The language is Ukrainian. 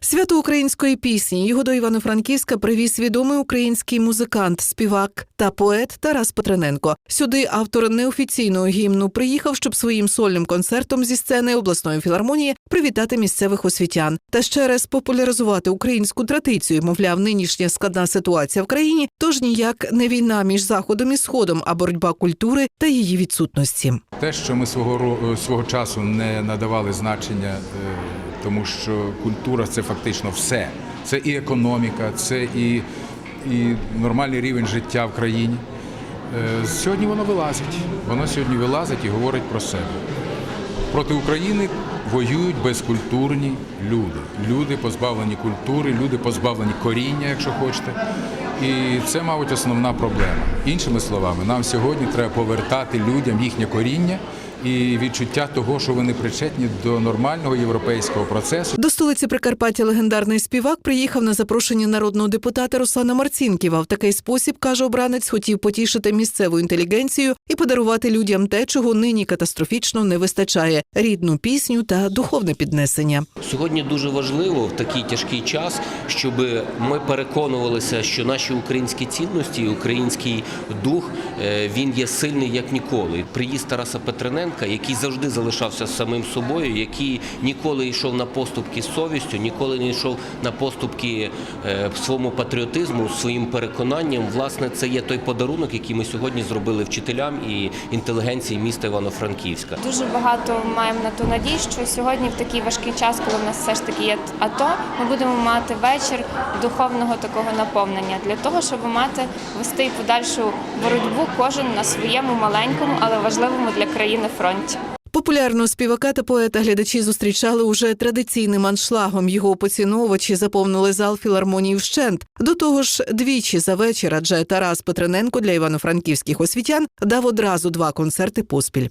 Свято української пісні його до Івано-Франківська привіз відомий український музикант, співак та поет Тарас Петрененко. Сюди автор неофіційного гімну приїхав, щоб своїм сольним концертом зі сцени обласної філармонії привітати місцевих освітян та ще раз популяризувати українську традицію. Мовляв, нинішня складна ситуація в країні, тож ніяк не війна між заходом і сходом, а боротьба культури та її відсутності. Те, що ми свого свого часу не надавали значення, е, тому що культура це фактично все. Це і економіка, це і, і нормальний рівень життя в країні. Е, Сьогодні воно вилазить. Воно сьогодні вилазить і говорить про себе. Проти України воюють безкультурні люди. Люди позбавлені культури, люди позбавлені коріння, якщо хочете. І це, мабуть, основна проблема. Іншими словами, нам сьогодні треба повертати людям їхнє коріння і відчуття того, що вони причетні до нормального європейського процесу. До столиці Прикарпаття легендарний співак приїхав на запрошення народного депутата Руслана Марцінківа. В такий спосіб каже обранець, хотів потішити місцеву інтелігенцію і подарувати людям те, чого нині катастрофічно не вистачає: рідну пісню та духовне піднесення. Сьогодні дуже важливо в такий тяжкий час, щоб ми переконувалися, що наші українські цінності, український дух е, він є сильний як ніколи. Приїзд Тараса Петрененка, який завжди залишався самим собою, який ніколи йшов на поступки з совістю, ніколи не йшов на поступки е, своєму патріотизму, своїм переконанням. Власне, це є той подарунок, який ми сьогодні зробили вчителям і інтелігенції міста Івано-Франківська. Дуже багато маємо на ту надію, що сьогодні в такий важкий час, коли в нас все ж таки є АТО, ми будемо мати вечір духовного такого наповнення для того, щоб мати вести подальшу боротьбу кожен на своєму маленькому, але важливому для країни фронті. Популярного співака та поета глядачі зустрічали уже традиційним аншлагом. Його поціновувачі заповнили зал філармонії вщент. До того ж, двічі за вечір, адже Тарас Петрененко для івано-франківських освітян дав одразу два концерти поспіль.